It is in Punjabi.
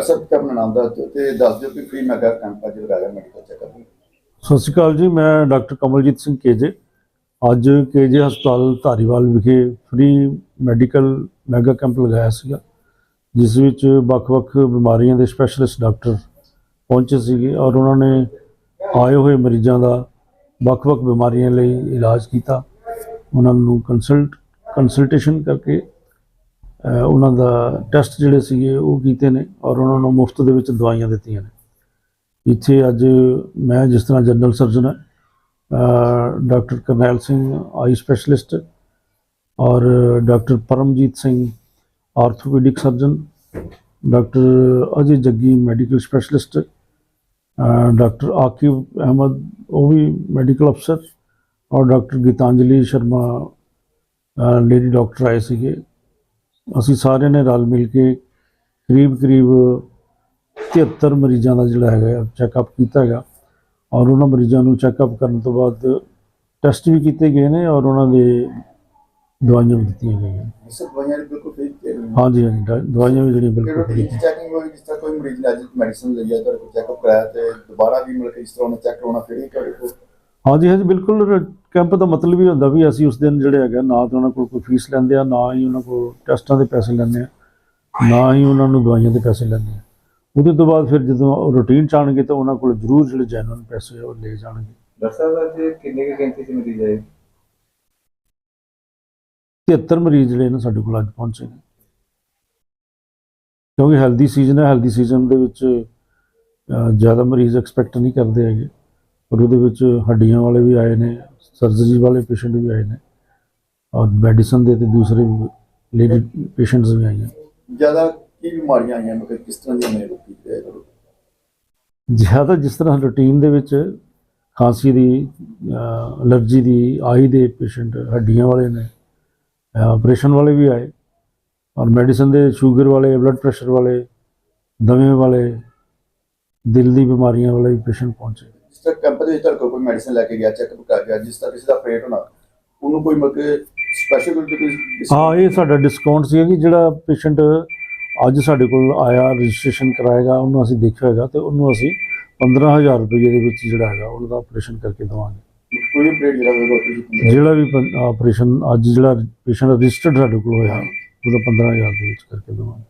ਸਾਹਿਬ ਕੀ ਨਾਮ ਦੱਸ ਤੇ ਦੱਸ ਦਿਓ ਕਿ ਫ੍ਰੀ ਮੈਗਾ ਕੈਂਪ ਅੱਜ ਲਗਾਇਆ ਮੈਡੀਕਲ ਚੈੱਕਅਪ ਸਤਿ ਸ਼੍ਰੀ ਅਕਾਲ ਜੀ, ਮੈਂ ਡਾਕਟਰ ਕਮਲਜੀਤ ਸਿੰਘ ਕੇਜੇ। ਅੱਜ ਕੇਜੇ ਹਸਪਤਾਲ ਧਾਰੀਵਾਲ ਵਿਖੇ ਫ੍ਰੀ ਮੈਡੀਕਲ ਮੈਗਾ ਕੈਂਪ ਲਗਾਇਆ ਸੀਗਾ, ਜਿਸ ਵਿੱਚ ਵੱਖ-ਵੱਖ ਬਿਮਾਰੀਆਂ ਦੇ ਸਪੈਸ਼ਲਿਸਟ ਡਾਕਟਰ ਪਹੁੰਚੇ ਸੀਗੇ ਔਰ ਉਹਨਾਂ ਨੇ ਆਏ ਹੋਏ ਮਰੀਜ਼ਾਂ ਦਾ ਵੱਖ-ਵੱਖ ਬਿਮਾਰੀਆਂ ਲਈ ਇਲਾਜ ਕੀਤਾ। ਉਹਨਾਂ ਨੂੰ ਕੰਸਲਟ ਕੰਸਲਟੇਸ਼ਨ ਕਰਕੇ ਉਹਨਾਂ ਦਾ ਟੈਸਟ ਜਿਹੜੇ ਸੀਗੇ ਉਹ ਕੀਤੇ ਨੇ ਔਰ ਉਹਨਾਂ ਨੂੰ ਮੁਫਤ ਦੇ ਵਿੱਚ ਦਵਾਈਆਂ ਦਿੱਤੀਆਂ ਨੇ। ਇੱਥੇ ਅੱਜ ਮੈਂ ਜਿਸ ਤਰ੍ਹਾਂ ਜਨਰਲ ਸਰਜਨ ਹਾਂ doctor Karnail Singh eye specialist ਔਰ doctor Paramjit Singh orthopaedic surgeon doctor Ajay Jaggi medical specialist doctor Aqib Ahmed, ਉਹ ਵੀ ਮੈਡੀਕਲ ਅਫਸਰ ਔਰ doctor Geetanjali Sharma lady doctor ਆਏ ਸੀਗੇ। ਅਸੀਂ ਸਾਰਿਆਂ ਨੇ ਰਲ ਮਿਲ ਕੇ ਕਰੀਬ ਕਰੀਬ 73 ਮਰੀਜ਼ਾਂ ਦਾ ਜਿਹੜਾ ਹੈਗਾ ਚੈੱਕਅਪ ਕੀਤਾ ਹੈਗਾ ਔਰ ਉਹਨਾਂ ਮਰੀਜ਼ਾਂ ਨੂੰ ਚੈੱਕਅਪ ਕਰਨ ਤੋਂ ਬਾਅਦ ਟੈਸਟ ਵੀ ਕੀਤੇ ਗਏ ਨੇ ਔਰ ਉਹਨਾਂ ਦੇ ਦਵਾਈਆਂ ਵੀ ਦਿੱਤੀਆਂ ਗਈਆਂ ਇਸ ਦਵਾਈਆਂ ਬਿਲਕੁਲ ਫ੍ਰੀ ਕੇ ਹਾਂਜੀ ਹਾਂਜੀ ਦਵਾਈਆਂ ਵੀ ਜਿਹੜੀਆਂ ਬਿਲਕੁਲ free ਨੇ। ਚੈਕਿੰਗ ਹੋਈ ਜਿਸ ਤਰ੍ਹਾਂ ਕੋਈ ਮਰੀਜ਼ ਨੇ ਅੱਜ ਮੈਡੀਸਨ ਲਈ ਤੁਹਾਡੇ ਕੋਲ ਚੈੱਕਅਪ ਕਰਾਇਆ ਤੇ ਦੁਬਾਰਾ ਵੀ ਮਿਲ ਕੇ ਇਸ ਤਰ੍ਹਾਂ ਉਹਨੇ ਚੈੱਕ ਕਰਾਉਣਾ ਫਿਰ ਹੀ ਕੋਲ? ਹਾਂਜੀ ਹਾਂਜੀ ਬਿਲਕੁਲ ਕੈਂਪ ਦਾ ਮਤਲਬ ਹੀ ਹੁੰਦਾ ਵੀ ਅਸੀਂ ਉਸ ਦਿਨ ਜਿਹੜੇ ਹੈਗਾ ਨਾ ਤਾਂ ਉਹਨਾਂ ਕੋਲ ਕੋਈ ਫੀਸ ਲੈਂਦੇ ਆ ਨਾ ਹੀ ਉਹਨਾਂ ਕੋਲ ਟੈਸਟਾਂ ਦੇ ਪੈਸੇ ਲੈਂਦੇ ਆ ਨਾ ਹੀ ਉਹਨਾਂ ਨੂੰ ਦਵਾਈਆਂ ਦੇ ਪੈਸੇ ਲੈਂਦੇ ਆ। ਉਹਦੇ ਤੋਂ ਬਾਅਦ ਫਿਰ ਜਦੋਂ ਰੂਟੀਨ ਚ ਆਉਣਗੇ ਤਾਂ ਉਹਨਾਂ ਕੋਲ ਜ਼ਰੂਰ ਜਿਹੜੇ ਜੈਨੂਨ ਪੈਸੇ ਉਹ ਲੈ ਜਾਣਗੇ। ਡਾਕਟਰ ਸਾਹਿਬ ਅੱਜ ਕਿੰਨੇ ਕੁ ਗਿਣਤੀ ਚ ਮਰੀਜ਼ ਆਏ? 73 ਮਰੀਜ਼ ਜਿਹੜੇ ਨੇ ਸਾਡੇ ਕੋਲ ਅੱਜ ਪਹੁੰਚੇ ਨੇ। ਕਿਉਂਕਿ ਹੈਲਦੀ ਸੀਜ਼ਨ ਹੈ ਹੈਲਦੀ ਸੀਜ਼ਨ ਦੇ ਵਿੱਚ ਜ਼ਿਆਦਾ ਮਰੀਜ਼ ਐਕਸਪੈਕਟ ਨਹੀਂ ਕਰਦੇ ਹੈਗੇ। ਪਰ ਉਹਦੇ ਵਿੱਚ ਹੱਡੀਆਂ ਵਾਲੇ ਵੀ ਆਏ ਨੇ ਸਰਜਰੀ ਵਾਲੇ ਪੇਸ਼ੈਂਟ ਵੀ ਆਏ ਨੇ ਔਰ ਮੈਡੀਸਨ ਦੇ ਤੇ ਦੂਸਰੇ ਲੇਡੀ ਪੇਸ਼ੈਂਟਸ ਵੀ ਆਈਆਂ। ਜ਼ਿਆਦਾ ਕੀ ਬਿਮਾਰੀਆਂ ਆਈਆਂ ਮਤਲਬ ਕਿਸ ਤਰ੍ਹਾਂ ਦੀਆਂ ਨੇ ਤੁਹਾਡੇ ਕੋਲ? ਜ਼ਿਆਦਾ ਜਿਸ ਤਰ੍ਹਾਂ ਰੂਟੀਨ ਦੇ ਵਿੱਚ ਖਾਂਸੀ ਦੀ ਅਲਰਜੀ ਦੀ ਆਈ ਦੇ ਪੇਸ਼ੈਂਟ ਹੱਡੀਆਂ ਵਾਲੇ ਨੇ ਆਪਰੇਸ਼ਨ ਵਾਲੇ ਵੀ ਆਏ ਔਰ ਮੈਡੀਸਨ ਦੇ ਸ਼ੂਗਰ ਵਾਲੇ ਬਲੱਡ ਪ੍ਰੈਸ਼ਰ ਵਾਲੇ ਦਮੇ ਵਾਲੇ ਦਿਲ ਦੀ ਬਿਮਾਰੀਆਂ ਵਾਲੇ ਵੀ ਪੇਸ਼ੈਂਟ ਪਹੁੰਚੇ। ਜਿਸ ਤਰ੍ਹਾਂ ਕੈਂਪ ਦੇ ਵਿੱਚ ਤੁਹਾਡੇ ਕੋਲ ਕੋਈ ਮੈਡੀਸਨ ਲੈ ਕੇ ਗਿਆ ਚੈੱਕਅਪ ਕਰ ਗਿਆ ਜਿਸ ਤਰ੍ਹਾਂ ਕਿਸੇ ਦਾ ਪੇਟ ਹੋਣਾ ਉਹਨੂੰ ਕੋਈ ਮਤਲਬ ਸਪੈਸ਼ਲ ਕੋਈ ਹਾਂ ਇਹ ਸਾਡਾ ਡਿਸਕਾਊਂਟ ਸੀ ਕਿ ਜਿਹੜਾ ਪੇਸ਼ੈਂਟ ਅੱਜ ਸਾਡੇ ਕੋਲ ਆਇਆ ਰਜਿਸਟ੍ਰੇਸ਼ਨ ਕਰਾਏਗਾ ਉਹਨੂੰ ਅਸੀਂ ਦੇਖਿਆ ਤੇ ਉਹਨੂੰ ਅਸੀਂ 15000 ਰੁਪਏ ਦੇ ਵਿੱਚ ਜਿਹੜਾ ਹੈਗਾ ਉਹਦਾ ਆਪਰੇਸ਼ਨ ਕਰਕੇ ਦੇਵਾਂਗੇ। ਕੋਈ ਵੀ ਪੇਟ ਜਿਹੜਾ ਹੋਵੇਗਾ ਜਿਹੜਾ ਵੀ ਆਪਰੇਸ਼ਨ ਅੱਜ ਜਿਹੜਾ ਪੇਸ਼ੈਂਟ ਰਜਿਸਟਰਡ ਸਾਡੇ ਕੋਲ ਹੋਇਆ ਉਹਦਾ 15000 ਦੇ ਵਿੱਚ ਕਰਕੇ ਦੇਵਾਂਗੇ।